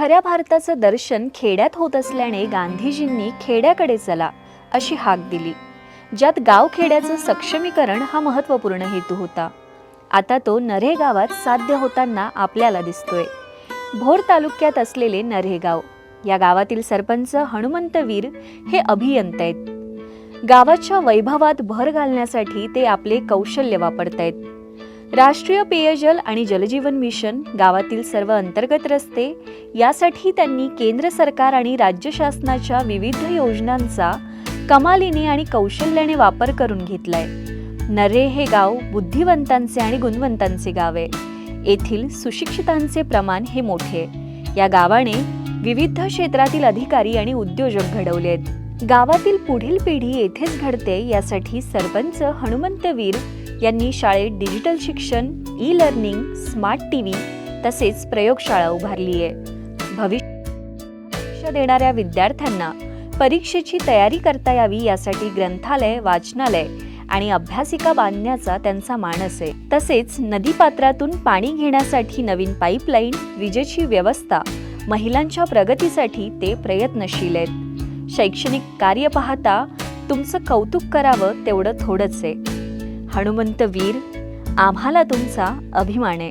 खऱ्या भारताचं दर्शन खेड्यात होत असल्याने गांधीजींनी खेड्याकडे चला अशी हाक दिली. ज्यात गाव खेड्याचं सक्षमीकरण हा महत्त्वपूर्ण हेतू होता. आता तो नरे गावात साध्य होताना आपल्याला दिसतोय. भोर तालुक्यात असलेले नरेगाव गाव या गावातील सरपंच हनुमंतवीर हे अभियंत आहेत. गावाच्या वैभवात भर घालण्यासाठी ते आपले कौशल्य वापरतायत. राष्ट्रीय पेयजल आणि जलजीवन मिशन गावातील सर्व अंतर्गत रस्ते यासाठी त्यांनी केंद्र सरकार आणि राज्य शासनाच्या विविध योजनांचा कमालीने आणि कौशल्याने वापर करून घेतलाय. नरे हे गाव बुद्धिवंतांचे आणि गुणवंतांचे गाव आहे. येथील सुशिक्षितांचे प्रमाण हे मोठे या गावाने विविध क्षेत्रातील अधिकारी आणि उद्योजक घडवले आहेत. गावातील पुढील पिढी येथेच घडते यासाठी सरपंच हनुमंतवीर यांनी शाळेत डिजिटल शिक्षण e learning smart T V तसेच प्रयोगशाळा उभारली आहे. भविष्य देणाऱ्या विद्यार्थ्यांना परीक्षेची तयारी करता यावी यासाठी ग्रंथालय वाचनालय आणि अभ्यासिका बांधण्याचा त्यांचा मानस आहे. तसेच नदीपात्रातून पाणी घेण्यासाठी नवीन पाईपलाईन विजेची व्यवस्था महिलांच्या प्रगतीसाठी ते प्रयत्नशील आहेत. शैक्षणिक कार्य पाहता तुमचं कौतुक करावं तेवढं थोडंच आहे. हनुमंत वीर आम्हाला तुमचा अभिमान. आहे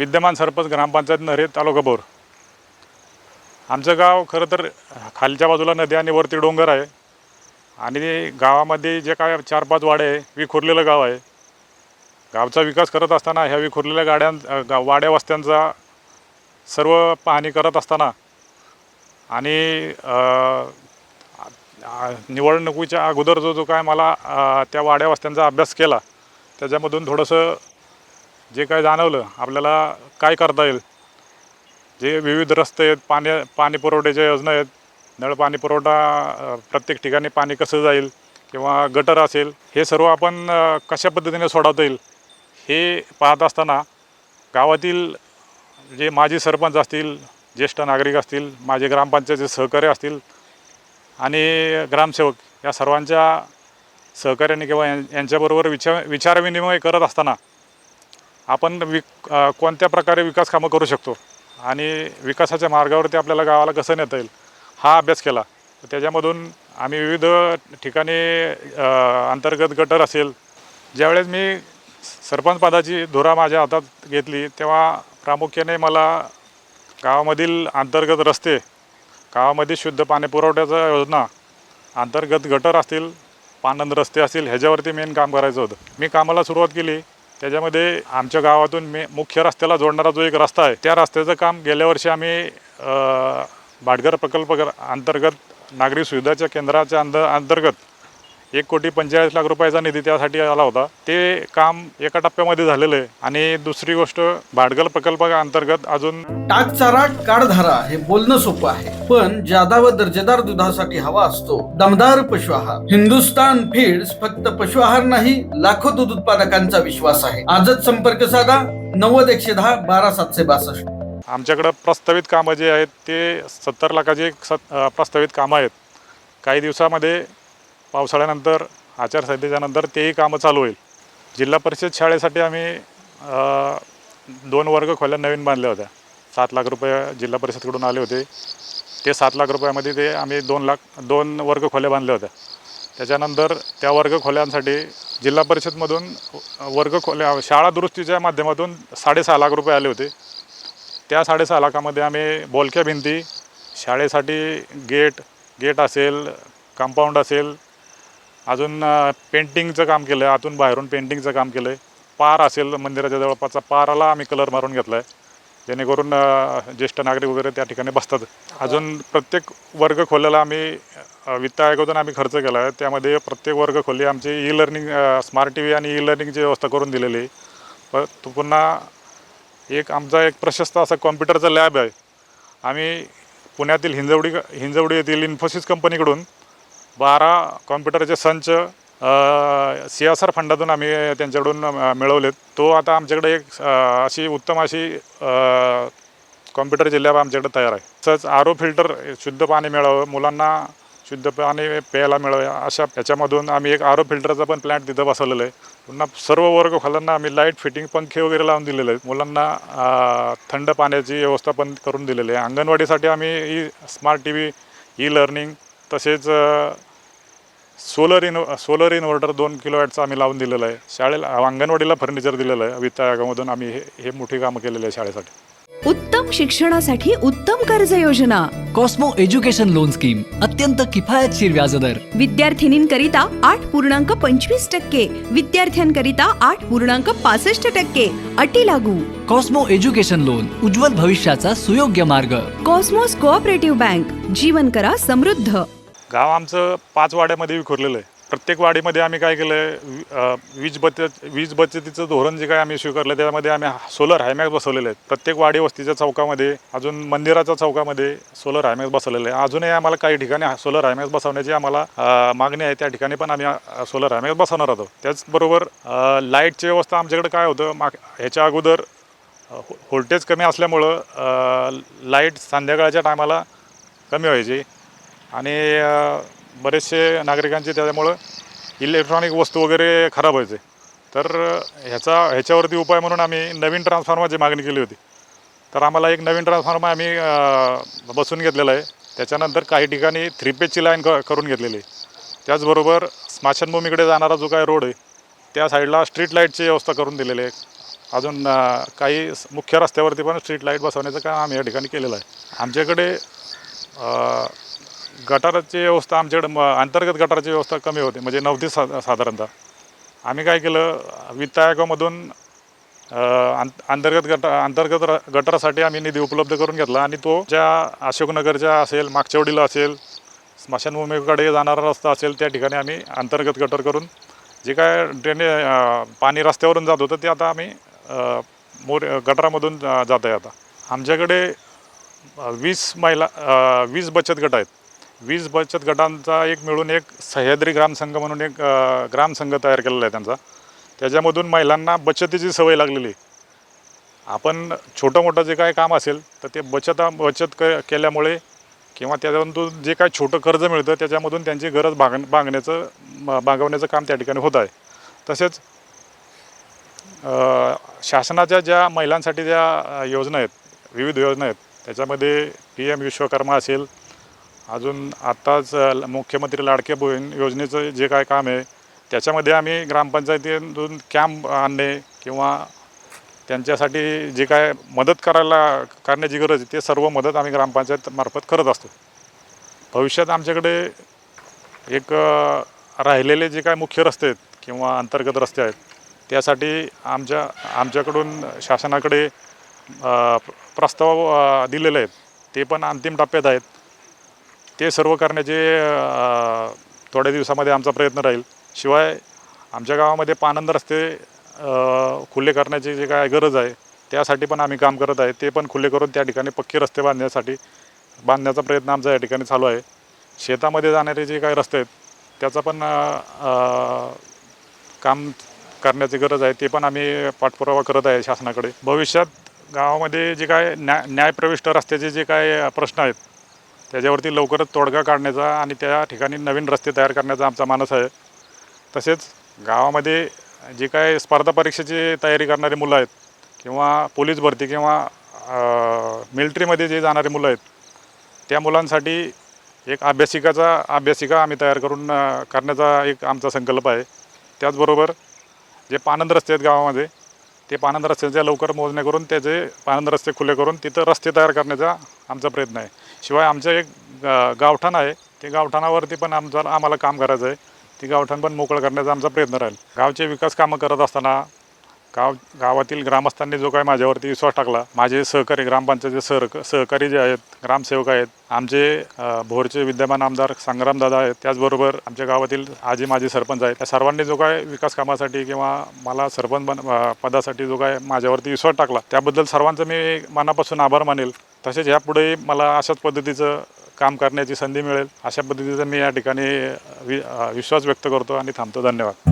विद्यमान सरपंच ग्रामपंचायत नरे तालुका बोर आमचं गाव खरं तर खालच्या बाजूला नदी आणि वरती डोंगर आहे. आणि गावामध्ये जे काय चार पाच वाडे आहे विखुरलेलं गाव आहे. गावचा विकास करत असताना ह्या विखुरलेल्या गाड्यां गा वाड्या वस्त्यांचा सर्व पाहणी करत असताना आणि निवडणुकीच्या अगोदर जो जो काय मला त्या वाड्या वस्त्यांचा अभ्यास केला त्याच्यामधून थोडंसं जे काय जाणवलं आपल्याला काय करता येईल? जे विविध रस्ते आहेत पाणी पाणी पुरवठ्याच्या योजना आहेत नळ पाणी पुरवठा प्रत्येक ठिकाणी पाणी कसं जाईल किंवा गटर असेल हे सर्व आपण कशा पद्धतीने सोडवता येईल हे पाहत असताना गावातील जे माजी सरपंच असतील ज्येष्ठ नागरिक असतील माझे ग्रामपंचायतचे सहकारी असतील आणि ग्रामसेवक या सर्वांच्या सहकार्याने किंवा यां- यांच्याबरोबर विचार विचारविनिमय करत असताना आपण विक कोणत्या प्रकारे विकास कामं करू शकतो? आणि विकासाच्या मार्गावरती आपल्याला गावाला कसं नेता येईल? हा अभ्यास केला. तर त्याच्यामधून आम्ही विविध ठिकाणी अंतर्गत गटर असेल. ज्यावेळेस मी सरपंच पदाची धुरा माझ्या हातात घेतली तेव्हा प्रामुख्याने मला गावामधील अंतर्गत रस्ते गावामध्ये शुद्ध पाणी पुरवठ्याचा योजना अंतर्गत गटर असतील पानंद रस्ते असतील ह्याच्यावरती मेन काम करायचं होतं. मी कामाला सुरुवात केली. त्याच्यामध्ये आमच्या गावातून मे मुख्य रस्त्याला जोडणारा जो एक रस्ता आहे त्या रस्त्याचं काम गेल्या वर्षी आम्ही भाटघर प्रकल्प अंतर्गत नागरी सुविधाच्या केंद्राच्या अंद अंतर्गत एक कोटी पंचेचाळीस लाख रुपयाचा निधी त्यासाठी आला होता. ते काम एका टप्प्यामध्ये झालेलं आहे. आणि दुसरी गोष्ट भाटघर प्रकल्प अंतर्गत अजून टाक चारा काढधारा हे बोलणं सोपं आहे. पण जादा व दर्जेदार दुधासाठी हवा असतो दमदार पशु आहार. हिंदुस्तान फीड्स फक्त पशु आहार नाही लाखो दूध उत्पादकांचा विश्वास आहे. आजच संपर्क साधा नव्वद एकशे दहा बारा सातशे बासष्ट. आमच्याकडं प्रस्तावित कामं जे आहेत ते सत्तर लाखाची प्रस्तावित कामं आहेत. काही दिवसामध्ये पावसाळ्यानंतर आचारसंहितेच्या नंतर तेही कामं चालू होईल. जिल्हा परिषद शाळेसाठी आम्ही दोन वर्ग खोल्या नवीन बांधल्या होत्या. सात लाख रुपये जिल्हा परिषदकडून आले होते. ते सात लाख रुपयामध्ये ते आम्ही दोन लाख दोन वर्ग खोल्या बांधल्या होत्या. त्याच्यानंतर त्या वर्ग खोल्यांसाठी जिल्हा परिषदमधून वर्ग खोल्या शाळा दुरुस्तीच्या माध्यमातून साडेसहा लाख रुपये आले होते. त्या साडेसहा लाखामध्ये आम्ही बोलक्या भिंती शाळेसाठी गेट गेट असेल कंपाऊंड असेल अजून पेंटिंगचं काम केलं आहे आतून बाहेरून पेंटिंगचं काम केलं आहे पार असेल मंदिराच्या जवळपासचा पाराला आम्ही कलर मारून घेतला आहे जेणेकरून ज्येष्ठ नागरिक वगैरे त्या ठिकाणी बसतात. अजून प्रत्येक वर्ग खोल्याला आम्ही वित्त आयोगातून आम्ही खर्च केला आहे त्यामध्ये प्रत्येक वर्ग खोली आमची e learning smart T V आणि ई लर्निंगची व्यवस्था करून दिलेली आहे. प तो पुन्हा एक आमचा एक प्रशस्त असा कॉम्प्युटरचा लॅब आहे. आम्ही पुण्यातील हिंजवडी हिंजवडी येथील इन्फोसिस कंपनीकडून बारा कॉम्प्युटरचे संच सी एस आर फंडातून आम्ही त्यांच्याकडून मिळवलेत. तो आता आमच्याकडे एक अशी उत्तम अशी कॉम्प्युटर जिल्ह्यावर आमच्याकडे तयार आहे. तसंच आर ओ फिल्टर शुद्ध पाणी मिळावं मुलांना शुद्ध पाणी प्यायला मिळावं अशा याच्यामधून आम्ही एक आर ओ फिल्टरचा पण प्लॅन्ट तिथं बसवलेला आहे. पुन्हा सर्व वर्गखोल्यांना आम्ही लाइट फिटिंग पंखे वगैरे लावून दिलेले आहेत. मुलांना थंड पाण्याची व्यवस्था पण करून दिलेली आहे. अंगणवाडीसाठी आम्ही e smart T V e learning तसेच सोलर इन सोलर इन्व्हर्टर दोन किलो वॅटचं आम्ही लावून दिलेलं आहे. शाळेला अंगणवाडीला फर्निचर दिलेलं आहे. वित्त आयोगामधून आम्ही हे हे मोठी कामं केलेली आहे शाळेसाठी. उत्तम शिक्षणासाठी उत्तम कर्ज योजना. कॉस्मो एज्युकेशन लोन स्कीम अत्यंत किफायतशीर व्याजदर. विद्यार्थिनींकरिता आठ पूर्णांक पंचवीस टक्के. विद्यार्थ्यांकरिता आठ पूर्णांक पासष्ट टक्के. अटी लागू. कॉस्मो एज्युकेशन लोन उज्ज्वल भविष्याचा सुयोग्य मार्ग. कॉस्मोस कोऑपरेटिव्ह बँक जीवन करा समृद्ध. गाव आमचं पाच वाड्यामध्ये विखुरलेलं आहे. प्रत्येक वाडीमध्ये आम्ही काय केलं आहे वीज बचत वीज बचतीचं धोरण जे काय आम्ही स्वीकारलं त्यामध्ये आम्ही सोलर हायमॅक्स बसवलेले आहेत. प्रत्येक वाडी वस्तीच्या चौकामध्ये अजून मंदिराच्या चौकामध्ये सोलर हायमॅक्स बसवलेले आहे. अजूनही आम्हाला काही ठिकाणी सोलर हायमॅक्स बसवण्याची आम्हाला मागणी आहे. त्या ठिकाणी पण आम्ही सोलर हायमॅक्स बसवणार आहोत. त्याचबरोबर लाईटची व्यवस्था आमच्याकडे काय होतं माग ह्याच्या अगोदर व्होल्टेज कमी असल्यामुळं लाइट संध्याकाळच्या टायमाला कमी व्हायची. आणि बरेचसे नागरिकांचे त्याच्यामुळं इलेक्ट्रॉनिक वस्तू वगैरे खराब व्हायचे. तर ह्याचा ह्याच्यावरती उपाय म्हणून आम्ही नवीन ट्रान्सफॉर्मरची मागणी केली होती. तर आम्हाला एक नवीन ट्रान्सफॉर्मर आम्ही बसून बसवून घेतलेला आहे. त्याच्यानंतर काही ठिकाणी थ्री पेजची लाईन क करून घेतलेली आहे. त्याचबरोबर स्मशानभूमीकडे जाणारा जो काय रोड आहे त्या साईडला स्ट्रीट लाईटची व्यवस्था करून दिलेली आहे. अजून काही मुख्य रस्त्यावरती पण स्ट्रीट लाइट बसवण्याचं काम आम्ही या ठिकाणी केलेलं आहे. आमच्याकडे गटाराची व्यवस्था आमच्याकडे म अंतर्गत गटाराची व्यवस्था कमी होती म्हणजे नव्हती सा साधारणतः. आम्ही काय केलं वित्त आयोगामधून अंत अंतर्गत गट अंतर्गत र गटारासाठी आम्ही निधी उपलब्ध करून घेतला आणि तो ज्या अशोकनगरच्या असेल मागच्यावडीला असेल स्मशानभूमीकडे जाणारा रस्ता असेल त्या ठिकाणी आम्ही अंतर्गत गटर करून जे काय ड्रेने पाणी रस्त्यावरून जात होतं ते आता आम्ही मोर गटारामधून जात आहे आता. आमच्याकडे वीस महिला वीस बचत गट आहेत. वीज बचत गटांचा एक मिळून एक सह्याद्री ग्रामसंघ म्हणून एक ग्रामसंघ तयार केलेला आहे त्यांचा त्याच्यामधून महिलांना बचतीची सवय लागलेली आहे. आपण छोटं मोठं जे काय काम असेल तर ते बचत बचत क केल्यामुळे किंवा त्याच्यातून जे काय छोटं कर्ज मिळतं त्याच्यामधून त्यांची गरज भाग भागण्याचं म- भागवण्याचं काम त्या ठिकाणी होत आहे तसेच शासनाच्या ज्या महिलांसाठी ज्या योजना आहेत विविध योजना आहेत त्याच्यामध्ये पी एम विश्वकर्मा असेल अजून आत्ताच मुख्यमंत्री लाडके बहीण योजनेचं जे काय काम आहे त्याच्यामध्ये आम्ही ग्रामपंचायतीतून कॅम्प आणणे किंवा त्यांच्यासाठी जे काय मदत करायला करण्याची गरज आहे ते सर्व मदत आम्ही ग्रामपंचायत मार्फत करत असतो. भविष्यात आमच्याकडे एक राहिलेले जे काय मुख्य रस्ते आहेत किंवा अंतर्गत रस्ते आहेत त्यासाठी आमच्या आमच्याकडून शासनाकडे प्रस्ताव दिलेले आहेत. ते पण अंतिम टप्प्यात आहेत. ते सर्व करण्याचे थोड्या दिवसामध्ये आमचा प्रयत्न राहील. शिवाय आमच्या गावामध्ये पानंद रस्ते खुले करण्याची जे काय गरज आहे त्यासाठी पण आम्ही काम करत आहे. ते पण खुले करून त्या ठिकाणी पक्के रस्ते बांधण्यासाठी बांधण्याचा प्रयत्न आमचा या ठिकाणी चालू आहे. शेतामध्ये जाणारे जे काही रस्ते आहेत त्याचा पण काम करण्याची गरज आहे ते पण आम्ही पाठपुरावा करत आहे शासनाकडे. भविष्यात गावामध्ये जे काय न्या न्यायप्रविष्ट रस्त्याचे जे काय प्रश्न आहेत त्याच्यावरती लवकरच तोडगा काढण्याचा आणि त्या ठिकाणी नवीन रस्ते तयार करण्याचा आमचा मानस आहे. तसेच गावामध्ये जे काय स्पर्धा परीक्षेची तयारी करणारी मुलं आहेत किंवा पोलीस भरती किंवा मिलिटरीमध्ये जे जाणारे मुलं आहेत त्या मुलांसाठी एक अभ्यासिकाचा अभ्यासिका आम्ही तयार करून करण्याचा एक आमचा संकल्प आहे. त्याचबरोबर जे पानंद रस्ते आहेत गावामध्ये ते पानंद रस्त्याच्या लवकर मोजणे करून त्याचे पानंद रस्ते खुले करून तिथं रस्ते तयार करण्याचा आमचा प्रयत्न आहे. शिवाय आमचं एक गावठाण आहे. ते गावठाणावरती पण आमचं आम्हाला काम करायचं आहे. ती गावठाण पण मोकळं करण्याचा आमचा प्रयत्न राहील. गावचे विकास कामं करत असताना गाव गावातील ग्रामस्थांनी जो काय माझ्यावरती विश्वास टाकला माझे सहकारी ग्रामपंचायतचे सर सहकारी जे आहेत ग्रामसेवक आहेत आमचे भोरचे विद्यमान आमदार संग्रामदादा आहेत त्याचबरोबर आमच्या गावातील आजी माझे सरपंच आहेत. त्या सर्वांनी जो काय विकास कामासाठी किंवा मला सरपंच बन पदासाठी जो काय माझ्यावरती विश्वास टाकला त्याबद्दल सर्वांचं मी मनापासून आभार मानेल. तसेच यापुढेही मला अशाच पद्धतीचं काम करण्याची संधी मिळेल. अशा पद्धतीचा मी या ठिकाणी वि विश्वास व्यक्त करतो आणि थांबतो. धन्यवाद.